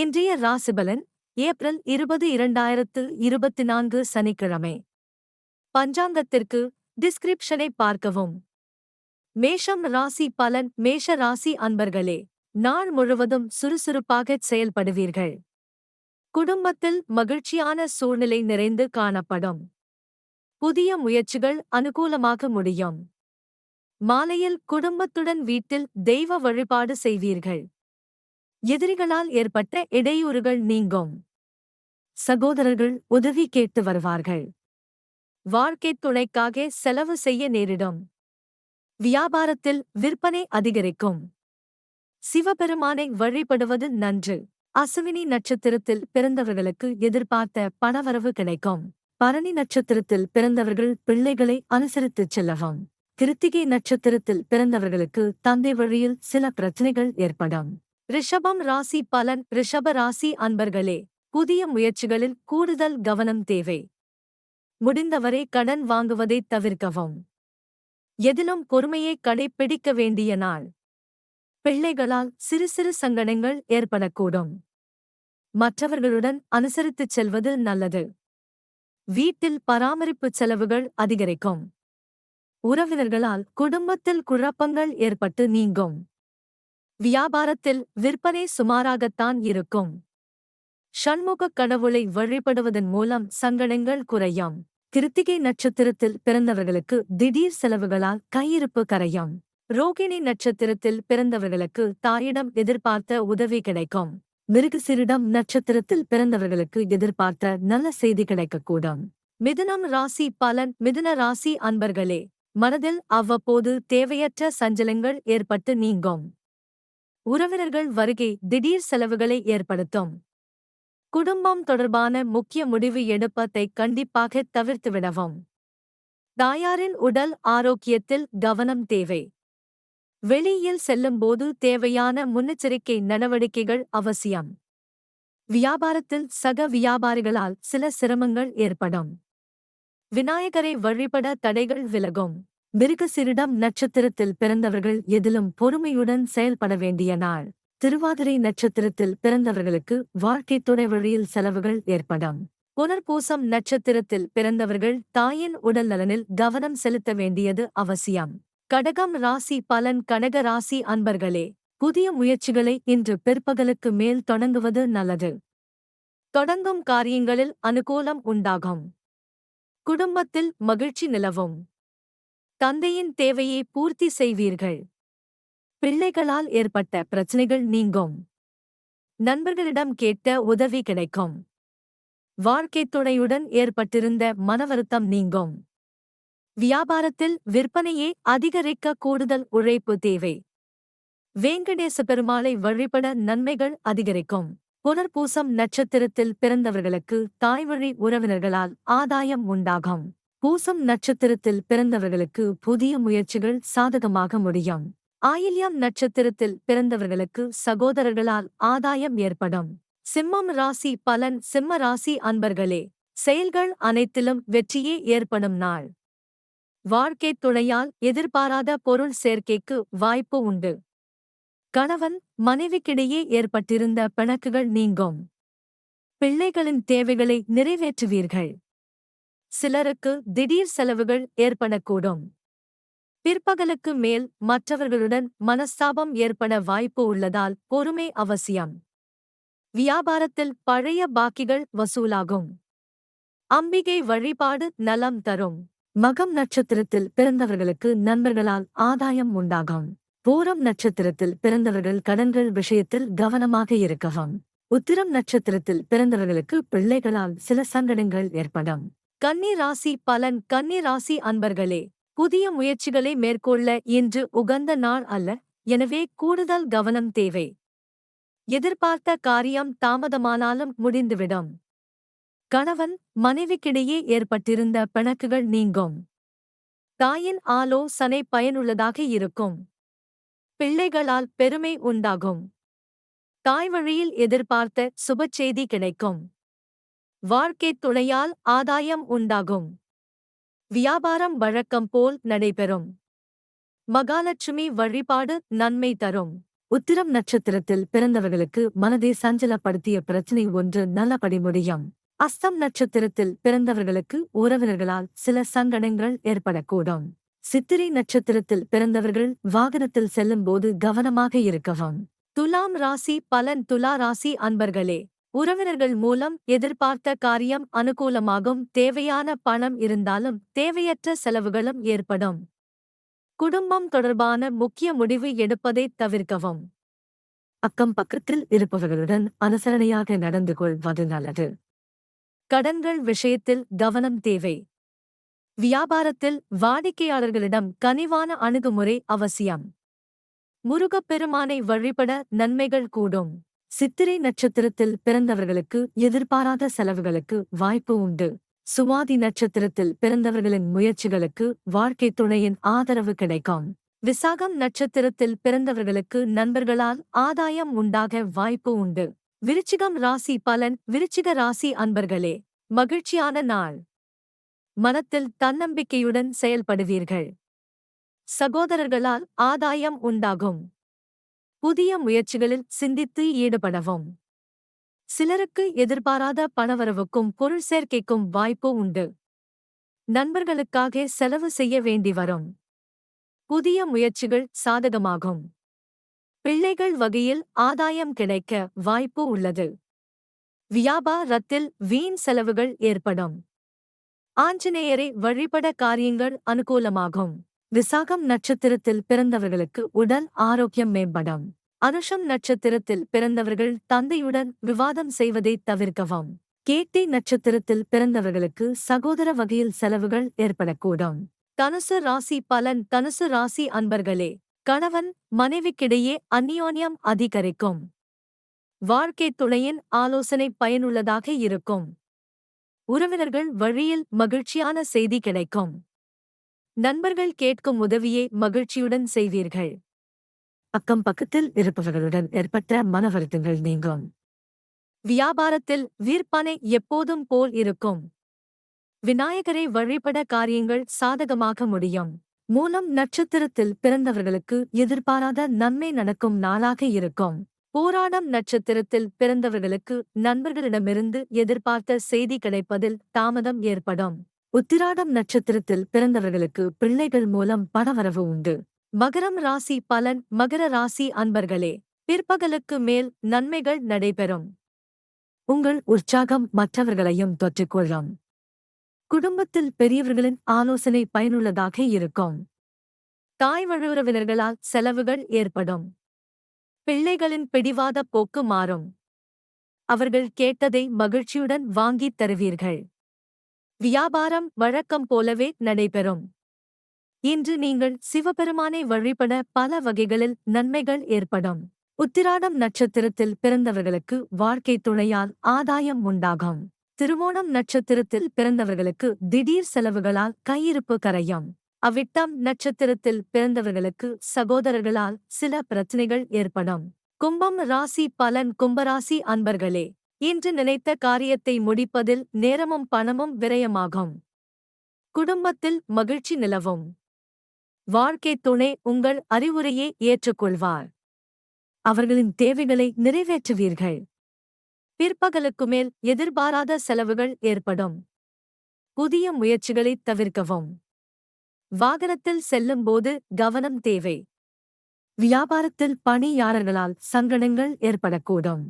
இன்றைய ராசிபலன் ஏப்ரல் இருபது இரண்டாயிரத்து இருபத்தி நான்கு சனிக்கிழமை. பஞ்சாங்கத்திற்கு டிஸ்கிரிப்ஷனை பார்க்கவும். மேஷம் ராசி பலன் மேஷ ராசி அன்பர்களே நாள் முழுவதும் சுறுசுறுப்பாகச் செயல்படுவீர்கள். குடும்பத்தில் மகிழ்ச்சியான சூழ்நிலை நிறைந்து காணப்படும். புதிய முயற்சிகள் அனுகூலமாக முடியும். மாலையில் குடும்பத்துடன் வீட்டில் தெய்வ வழிபாடு செய்வீர்கள். எதிரிகளால் ஏற்பட்ட இடையூறுகள் நீங்கும். சகோதரர்கள் உதவி கேட்டு வருவார்கள். வாழ்க்கைத் துணைக்காக செலவு செய்ய நேரிடும். வியாபாரத்தில் விற்பனை அதிகரிக்கும். சிவபெருமானை வழிபடுவது நன்று. அசுவினி நட்சத்திரத்தில் பிறந்தவர்களுக்கு எதிர்பார்த்த பணவரவு கிடைக்கும். பரணி நட்சத்திரத்தில் பிறந்தவர்கள் பிள்ளைகளை அனுசரித்துச் செல்லவும். கிருத்திகை நட்சத்திரத்தில் பிறந்தவர்களுக்கு தந்தை வழியில் சில பிரச்சனைகள் ஏற்படும். ரிஷபம் ராசி பலன். ரிஷப ராசி அன்பர்களே புதிய முயற்சிகளில் கூடுதல் கவனம் தேவை. முடிந்தவரை கடன் வாங்குவதைத் தவிர்க்கவும். எதிலும் பொறுமையை கடைப்பிடிக்க வேண்டிய நாள். பிள்ளைகளால் சிறு சிறு சங்கடங்கள் ஏற்படக்கூடும். மற்றவர்களுடன் அனுசரித்துச் செல்வது நல்லது. வீட்டில் பராமரிப்பு செலவுகள் அதிகரிக்கும். உறவினர்களால் குடும்பத்தில் குழப்பங்கள் ஏற்பட்டு நீங்கும். வியாபாரத்தில் விற்பனை சுமாராகத்தான் இருக்கும். ஷண்முகக் கடவுளை வழிபடுவதன் மூலம் சங்கடங்கள் குறையும். கிருத்திகை நட்சத்திரத்தில் பிறந்தவர்களுக்கு திடீர் செலவுகளால் கையிருப்பு கரையும். ரோகிணி நட்சத்திரத்தில் பிறந்தவர்களுக்கு தாயிடம் எதிர்பார்த்த உதவி கிடைக்கும். மிருகசிரிடம் நட்சத்திரத்தில் பிறந்தவர்களுக்கு எதிர்பார்த்த நல்ல செய்தி கிடைக்கக்கூடும். மிதுனம் ராசி பலன் மிதுன ராசி அன்பர்களே மனதில் அவ்வப்போது தேவையற்ற சஞ்சலங்கள் ஏற்பட்டு நீங்கும். உறவினர்கள் வருகை திடீர் செலவுகளை ஏற்படுத்தும். குடும்பம் தொடர்பான முக்கிய முடிவு எடுப்பதை கண்டிப்பாக தவிர்த்துவிடவும் தாயாரின் உடல் ஆரோக்கியத்தில் கவனம் தேவை. வெளியில் செல்லும்போது தேவையான முன்னெச்சரிக்கை நடவடிக்கைகள் அவசியம். வியாபாரத்தில் சக வியாபாரிகளால் சில சிரமங்கள் ஏற்படும். விநாயகரை வழிபட தடைகள் விலகும். மிருகசிரிடம் நட்சத்திரத்தில் பிறந்தவர்கள் எதிலும் பொறுமையுடன் செயல்பட வேண்டிய நாள். திருவாதிரை நட்சத்திரத்தில் பிறந்தவர்களுக்கு வாழ்க்கை துணை வழியில் செலவுகள் ஏற்படும். புனர்பூசம் நட்சத்திரத்தில் பிறந்தவர்கள் தாயின் உடல் நலனில் கவனம் செலுத்த வேண்டியது அவசியம். கடகம் ராசி பலன் கடக ராசி அன்பர்களே புதிய முயற்சிகளை இன்று பிற்பகலுக்கு மேல் தொடங்குவது நல்லது. தொடங்கும் காரியங்களில் அனுகூலம் உண்டாகும். குடும்பத்தில் மகிழ்ச்சி நிலவும். தந்தையின் தேவையை பூர்த்தி செய்வீர்கள். பிள்ளைகளால் ஏற்பட்ட பிரச்சனைகள் நீங்கும். நண்பர்களிடம் கேட்ட உதவி கிடைக்கும். வாழ்க்கைத் துணையுடன் ஏற்பட்டிருந்த மனவருத்தம் நீங்கும். வியாபாரத்தில் விற்பனையை அதிகரிக்க கூடுதல் உழைப்பு தேவை. வேங்கடேச பெருமாளை வழிபட நன்மைகள் அதிகரிக்கும். புனர்பூசம் நட்சத்திரத்தில் பிறந்தவர்களுக்கு தாய்வழி உறவினர்களால் ஆதாயம் உண்டாகும். பூசம் நட்சத்திரத்தில் பிறந்தவர்களுக்கு புதிய முயற்சிகள் சாதகமாக முடியும். ஆயில்யம் நட்சத்திரத்தில் பிறந்தவர்களுக்கு சகோதரர்களால் ஆதாயம் ஏற்படும். சிம்மம் ராசி பலன் சிம்ம ராசி அன்பர்களே செயல்கள் அனைத்திலும் வெற்றியே ஏற்படும் நாள். வாழ்க்கைத் துணையால் எதிர்பாராத பொருள் சேர்க்கைக்கு வாய்ப்பு உண்டு. கணவன் மனைவிக்கிடையே ஏற்பட்டிருந்த பிணக்குகள் நீங்கும். பிள்ளைகளின் தேவைகளை நிறைவேற்றுவீர்கள். சிலருக்கு திடீர் செலவுகள் ஏற்படக்கூடும். பிற்பகலுக்கு மேல் மற்றவர்களுடன் மனஸ்தாபம் ஏற்பட வாய்ப்பு உள்ளதால் பொறுமை அவசியம். வியாபாரத்தில் பழைய பாக்கிகள் வசூலாகும். அம்பிகை வழிபாடு நலம் தரும். மகம் நட்சத்திரத்தில் பிறந்தவர்களுக்கு நண்பர்களால் ஆதாயம் உண்டாகும். பூரம் நட்சத்திரத்தில் பிறந்தவர்கள் கடன்கள் விஷயத்தில் கவனமாக இருக்கவும். உத்திரம் நட்சத்திரத்தில் பிறந்தவர்களுக்கு பிள்ளைகளால் சில சங்கடங்கள் ஏற்படும். கன்னி ராசி பலன். கன்னி ராசி அன்பர்களே புதிய முயற்சிகளை மேற்கொள்ள இன்று உகந்த நாள் அல்ல. எனவே கூடுதல் கவனம் தேவை. எதிர்பார்த்த காரியம் தாமதமானாலும் முடிந்துவிடும். கணவன் மனைவிக்கிடையே ஏற்பட்டிருந்த பிணக்குகள் நீங்கும். தாயின் ஆலோசனை பயனுள்ளதாக இருக்கும். பிள்ளைகளால் பெருமை உண்டாகும். தாய் வழியில் எதிர்பார்த்த சுபச்செய்தி கிடைக்கும். வாழ்க்கைத் துணையால் ஆதாயம் உண்டாகும். வியாபாரம் வழக்கம் போல் நடைபெறும். மகாலட்சுமி வழிபாடு நன்மை தரும். உத்திரம் நட்சத்திரத்தில் பிறந்தவர்களுக்கு மனதை சஞ்சலப்படுத்திய பிரச்சனை ஒன்று நல்லபடி முடியும். அஸ்தம் நட்சத்திரத்தில் பிறந்தவர்களுக்கு உறவினர்களால் சில சங்கடங்கள் ஏற்படக்கூடும். சித்திரை நட்சத்திரத்தில் பிறந்தவர்கள் வாகனத்தில் செல்லும்போது கவனமாக இருக்கவும். துலாம் ராசி பலன் துலா ராசி அன்பர்களே உறவினர்கள் மூலம் எதிர்பார்த்த காரியம் அனுகூலமாகும் தேவையான பணம் இருந்தாலும் தேவையற்ற செலவுகளும் ஏற்படும். குடும்பம் தொடர்பான முக்கிய முடிவு எடுப்பதை தவிர்க்கவும். அக்கம் பக்கத்தில் இருப்பவர்களுடன் அனுசரணையாக நடந்து கொள்வது நல்லது. கடன்கள் விஷயத்தில் கவனம் தேவை. வியாபாரத்தில் வாடிக்கையாளர்களிடம் கனிவான அணுகுமுறை அவசியம். முருகப்பெருமானை வழிபட நன்மைகள் கூடும். சித்திரை நட்சத்திரத்தில் பிறந்தவர்களுக்கு எதிர்பாராத செலவுகளுக்கு வாய்ப்பு உண்டு. சுவாதி நட்சத்திரத்தில் பிறந்தவர்களின் முயற்சிகளுக்கு வாழ்க்கை துணையின் ஆதரவு கிடைக்கும். விசாகம் நட்சத்திரத்தில் பிறந்தவர்களுக்கு நண்பர்களால் ஆதாயம் உண்டாக வாய்ப்பு உண்டு. விருச்சிகம் ராசி பலன் விருச்சிக ராசி அன்பர்களே மகிழ்ச்சியான நாள். மனத்தில் தன்னம்பிக்கையுடன் செயல்படுவீர்கள். சகோதரர்களால் ஆதாயம் உண்டாகும். புதிய முயற்சிகளில் சிந்தித்து ஈடுபடவும். சிலருக்கு எதிர்பாராத பணவரவுக்கும் பொருள் சேர்க்கைக்கும் வாய்ப்பு உண்டு. நண்பர்களுக்காக செலவு செய்ய வேண்டி வரும். புதிய முயற்சிகள் சாதகமாகும். பிள்ளைகள் வகையில் ஆதாயம் கிடைக்க வாய்ப்பு உள்ளது. வியாபாரத்தில் வீண் செலவுகள் ஏற்படும். ஆஞ்சநேயரை வழிபட காரியங்கள் அனுகூலமாகும். விசாகம் நட்சத்திரத்தில் பிறந்தவர்களுக்கு உடல் ஆரோக்கியம் மேம்படும். அனுஷம் நட்சத்திரத்தில் பிறந்தவர்கள் தந்தையுடன் விவாதம் செய்வதை தவிர்க்கவும். கேட்டை நட்சத்திரத்தில் பிறந்தவர்களுக்கு சகோதர வகையில் செலவுகள் ஏற்படக்கூடும். தனுசு ராசி பலன் தனுசு ராசி அன்பர்களே கணவன் மனைவிக்கிடையே அந்நியோன்யம் அதிகரிக்கும். வாழ்க்கை துணையின் ஆலோசனை பயனுள்ளதாக இருக்கும். உறவினர்கள் வழியில் மகிழ்ச்சியான செய்தி கிடைக்கும். நண்பர்கள் கேட்கும் உதவியை மகிழ்ச்சியுடன் செய்வீர்கள். அக்கம் பக்கத்தில் இருப்பவர்களுடன் ஏற்பட்ட மன வருத்தங்கள் நீங்கும். வியாபாரத்தில் விற்பனை எப்போதும் போல் இருக்கும். விநாயகரை வழிபட காரியங்கள் சாதகமாக முடியும். மூலம் நட்சத்திரத்தில் பிறந்தவர்களுக்கு எதிர்பாராத நன்மை நடக்கும் நாளாக இருக்கும். போராடம் நட்சத்திரத்தில் பிறந்தவர்களுக்கு நண்பர்களிடமிருந்து எதிர்பார்த்த செய்தி கிடைப்பதில் தாமதம் ஏற்படும். உத்திராடம் நட்சத்திரத்தில் பிறந்தவர்களுக்கு பிள்ளைகள் மூலம் பணவரவு உண்டு. மகரம் ராசி பலன் மகர ராசி அன்பர்களே பிற்பகலுக்கு மேல் நன்மைகள் நடைபெறும். உங்கள் உற்சாகம் மற்றவர்களையும் தொற்றிக்கொள்ளும். குடும்பத்தில் பெரியவர்களின் ஆலோசனை பயனுள்ளதாக இருக்கும். தாய் வழுவுறவினர்களால் செலவுகள் ஏற்படும். பிள்ளைகளின் பிடிவாத போக்கு மாறும். அவர்கள் கேட்டதை மகிழ்ச்சியுடன் வாங்கித் தருவீர்கள். வியாபாரம் வழக்கம் போலவே நடைபெறும். இன்று நீங்கள் சிவபெருமானை வழிபட பல வகைகளில் நன்மைகள் ஏற்படும். உத்திராடம் நட்சத்திரத்தில் பிறந்தவர்களுக்கு வாழ்க்கை துணையால் ஆதாயம் உண்டாகும். திருவோணம் நட்சத்திரத்தில் பிறந்தவர்களுக்கு திடீர் செலவுகளால் கையிருப்பு கரையும். அவ்விட்டம் நட்சத்திரத்தில் பிறந்தவர்களுக்கு சகோதரர்களால் சில பிரச்சனைகள் ஏற்படும். கும்பம் ராசி பலன் கும்பராசி அன்பர்களே இன்று நினைத்த காரியத்தை முடிப்பதில் நேரமும் பணமும் விரயமாகும். குடும்பத்தில் மகிழ்ச்சி நிலவும். வாழ்க்கை துணை உங்கள் அறிவுரையை ஏற்றுக்கொள்வார். அவர்களின் தேவைகளை நிறைவேற்றுவீர்கள். பிற்பகலுக்கு மேல் எதிர்பாராத செலவுகள் ஏற்படும். புதிய முயற்சிகளை தவிர்க்கவும். வாகனத்தில் செல்லும்போது கவனம் தேவை. வியாபாரத்தில் பணியாளர்களால் சங்கடங்கள் ஏற்படக்கூடும்.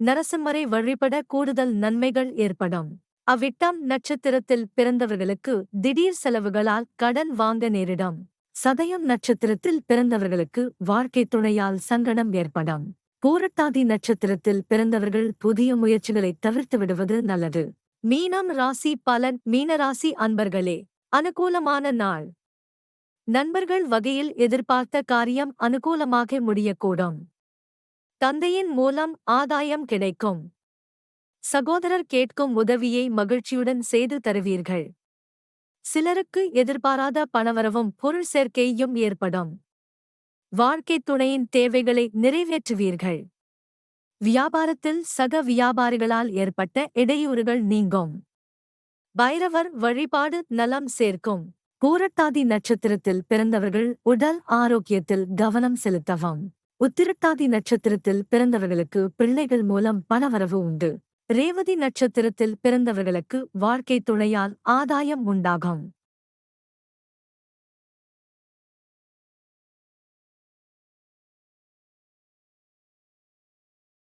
நரசிம்மரை வழிபட கூடுதல் நன்மைகள் ஏற்படும். அவ்விட்டம் நட்சத்திரத்தில் பிறந்தவர்களுக்கு திடீர் செலவுகளால் கடன் வாங்க நேரிடும். சதயம் நட்சத்திரத்தில் பிறந்தவர்களுக்கு வாழ்க்கை துணையால் சங்கடம் ஏற்படும். பூரட்டாதி நட்சத்திரத்தில் பிறந்தவர்கள் புதிய முயற்சிகளை தவிர்த்து விடுவது நல்லது. மீனம் ராசி பலன் மீனராசி அன்பர்களே அனுகூலமான நாள். நண்பர்கள் வகையில் எதிர்பார்த்த காரியம் அனுகூலமாக முடியக்கூடும். தந்தையின் மூலம் ஆதாயம் கிடைக்கும். சகோதரர் கேட்கும் உதவியை மகிழ்ச்சியுடன் செய்து தருவீர்கள். சிலருக்கு எதிர்பாராத பணவரவும் பொருள் சேர்க்கையும் ஏற்படும். வாழ்க்கை துணையின் தேவைகளை நிறைவேற்றுவீர்கள். வியாபாரத்தில் சக வியாபாரிகளால் ஏற்பட்ட இடையூறுகள் நீங்கும். பைரவர் வழிபாடு நலம் சேர்க்கும். பூரட்டாதி நட்சத்திரத்தில் பிறந்தவர்கள் உடல் ஆரோக்கியத்தில் கவனம் செலுத்தவும். உத்திரட்டாதி நட்சத்திரத்தில் பிறந்தவர்களுக்கு பிள்ளைகள் மூலம் பணவரவு உண்டு. ரேவதி நட்சத்திரத்தில் பிறந்தவர்களுக்கு வாழ்க்கை துணையால் ஆதாயம் உண்டாகும்.